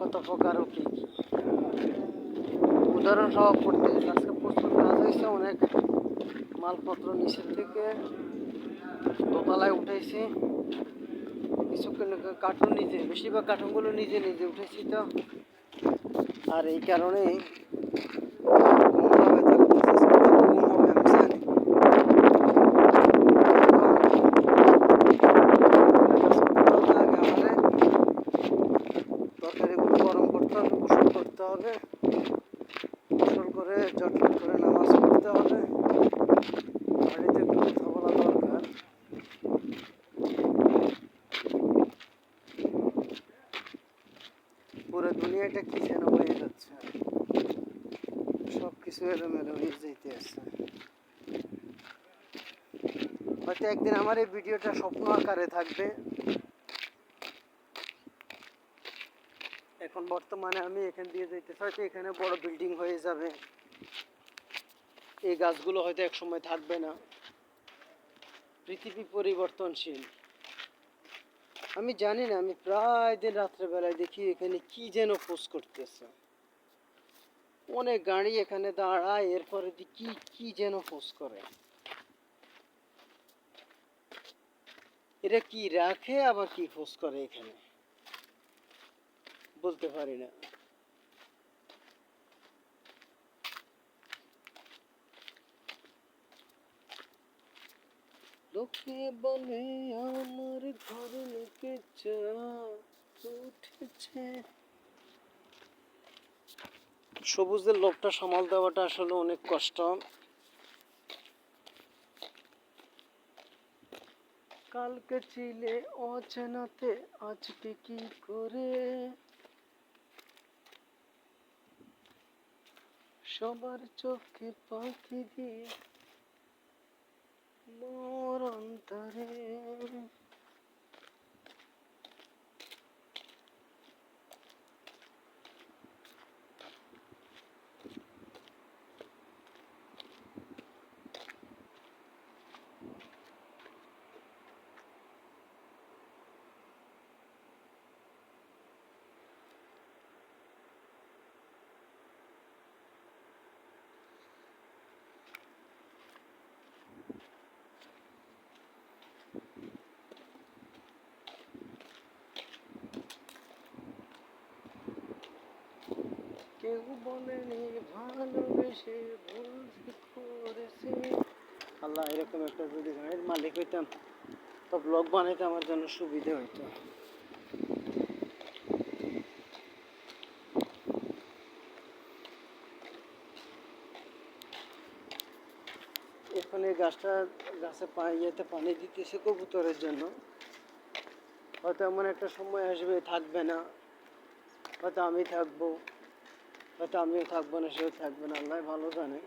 কত প্রকার ও কি? উদাহরণ সহ পড়তে আজকে প্রচুর কাজ হয়েছে, অনেক মালপত্র নিচের থেকে দোতলায় উঠেছি কিছু কার্টুন নিজে, বেশিরভাগ কার্টুনগুলো নিজে নিজে উঠেছি তো। আর এই কারণেই ঘুম হবে তো, ঘুম হবে আমি জানি। তরকারিগুলো গরম করতে হবে গোসল করতে হবে গোসল করে চটপট করে নামাজ পড়তে হবে বাড়িতে একটু কথা বলা দরকার পুরো দুনিয়াটা কি যেন হয়ে যাচ্ছে সব কিছু এলোমেলো হয়ে যাইতে আছে। হয়তো একদিন আমার এই ভিডিওটা স্বপ্ন আকারে থাকবে। এখন বর্তমানে আমি এখান দিয়ে যাইতেছি হয়তো এখানে বড় বিল্ডিং হয়ে যাবে। এই গাছগুলো হয়তো এক সময় থাকবে না। পৃথিবী পরিবর্তনশীল। আমি জানি না, আমি প্রায় দিন রাত্রেবেলায় দেখি এখানে কি যেন পোজ করতেছে। অনেক গাড়ি এখানে দাঁড়ায়, এরপরে কি কি যেন পোজ করে। এটা কি রাখে, আবার কি পোজ করে এখানে? বলতে পারি না। লোকে বলে আমার ঘর লোকে উঠেছে। সবুজের লোকটা সামাল দেওয়াটা আসলে অনেক কষ্ট। কালকে ছিলে অচেনাতে আজকে কি করে? সবার চোখে পাখি দিয়ে মোর অন্তরে কেউ বলেনি, ভালোবেসে ভুল করেছে। আল্লাহ এরকম একটা যদি গাড়ির মালিক হইতাম, তো ব্লগ বানাইতে আমার জন্য সুবিধে হইতো। এখানে গাছটা গাছে ইয়েতে পানি দিতেছে কবুতরের জন্য। হয়তো এমন একটা সময় আসবে, থাকবে না। হয়তো আমি থাকব। হয়তো আমিও থাকব না, সেও থাকবে না, আল্লাহ ভালো জানে।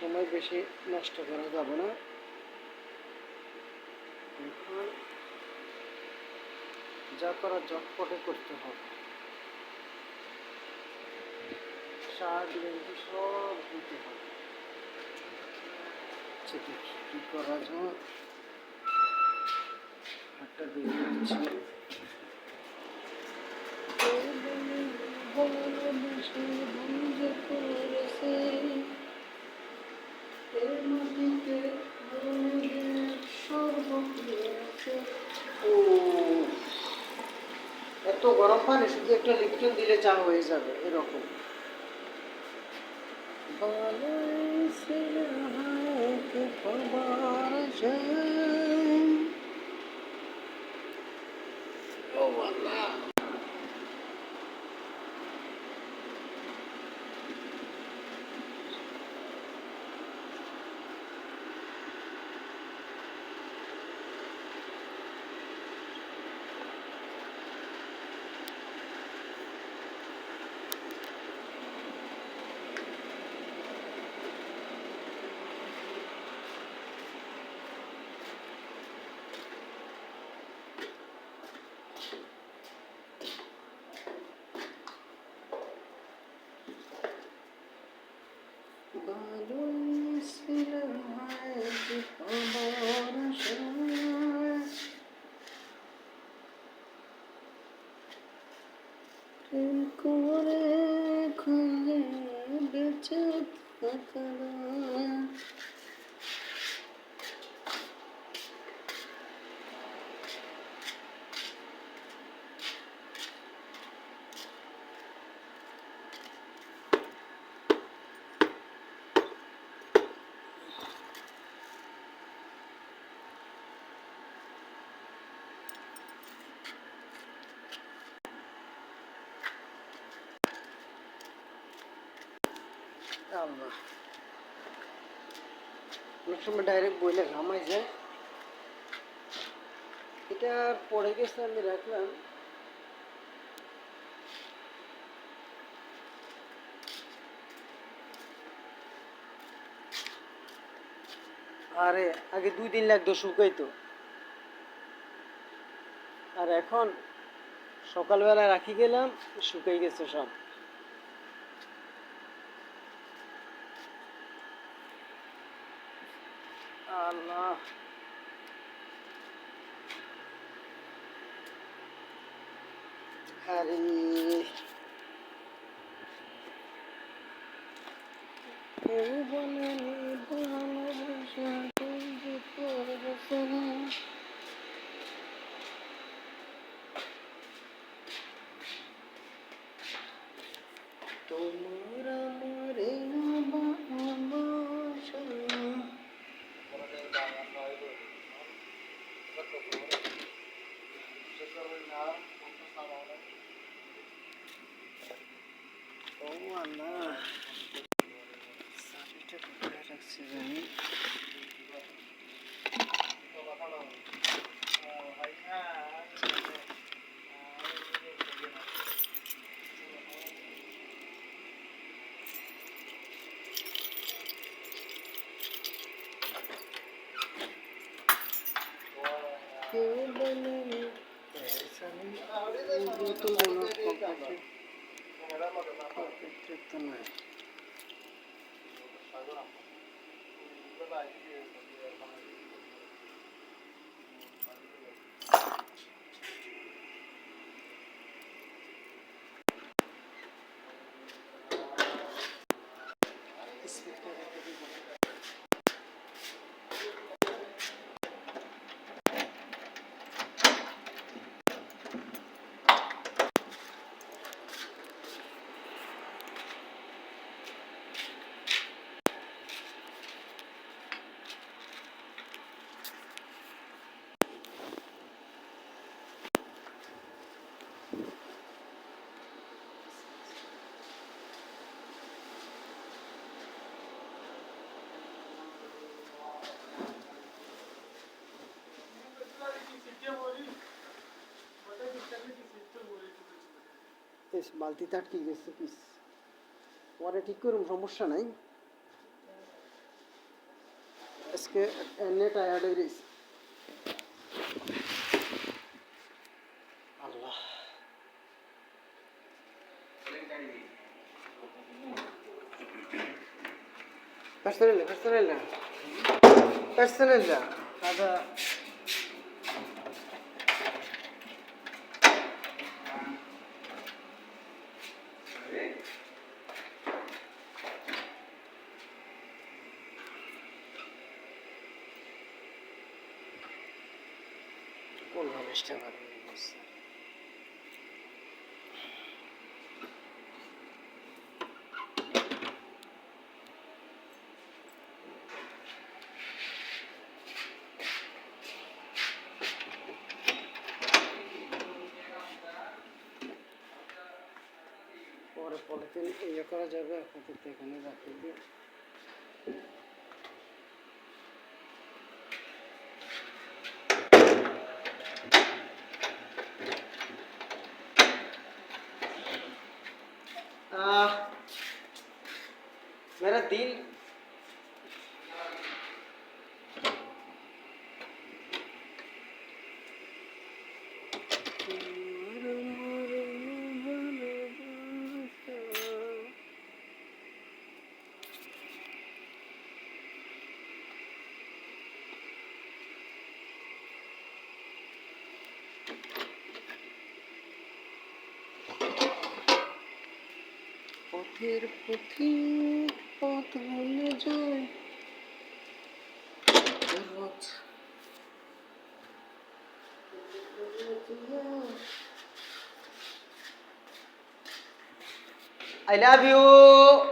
সময় বেশি নষ্ট করা যাবে না। যা করা জটপটে করতে হবে। শার্ট গেঞ্জি সব দিতে হবে আচ্ছা করা এত গরম পানি, শুধু একটা লিপটন দিলে চা হয়ে যাবে, এরকম। ও অনেক সময় ডাইরেক্ট বইলে ঘামাই যায়। এটা পড়ে গেছে আমি রাখলাম। আরে, আগে দুই দিন লাগতো শুকাইতো। আর এখন সকালবেলা রাখি গেলাম, শুকাই গেছে সব। আল্লাহ। আরে কেউ বলেনি ভালোবাসা তুমি পড়েছে না। তোমার আমার এই ভালোবাসা ও আল্লাহ চাবিটা কোথায় বালতিতে আটকে গেছে পিস পরে ঠিক করুন সমস্যা নাই আজকে এনে টায়ার্ড হয়ে গেছি আল্লাহ Personella, personella. Personella. Ada সেবার পরে পলিথিন ইয়ে করা যাবে আপাতত এখানে রাখতে দিয়ে তিন। পথের পথিক পথ ভুলে যায় রোজ I love you.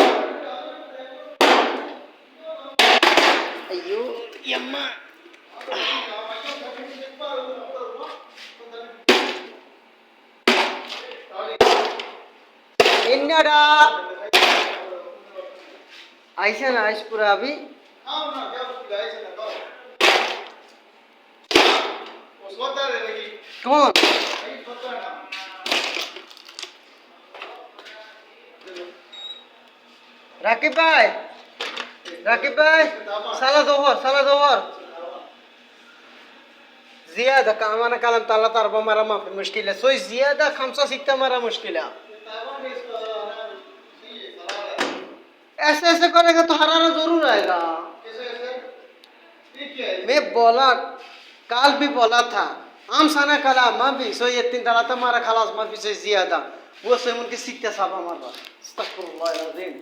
எம்மா என்னடா ஐசன் ஐஸ்புராவி कौन রাকিব ভাই রাকিব ভাই সালা জোহর زيادة كمان كلام طلع طربة مرة ما في مشكلة سوي زيادة خمسة ستة مرة مشكلة ऐसे ऐसे करेगा तो हराना जरूर आएगा मैं बोला काल भी बोला था आम साना कला माँ भी सो ये तीन तला तुम्हारा खलास माँ भी से ज्यादा वो से उनके सीखते साहब हमारा अस्तगफिरुल्लाह अलazim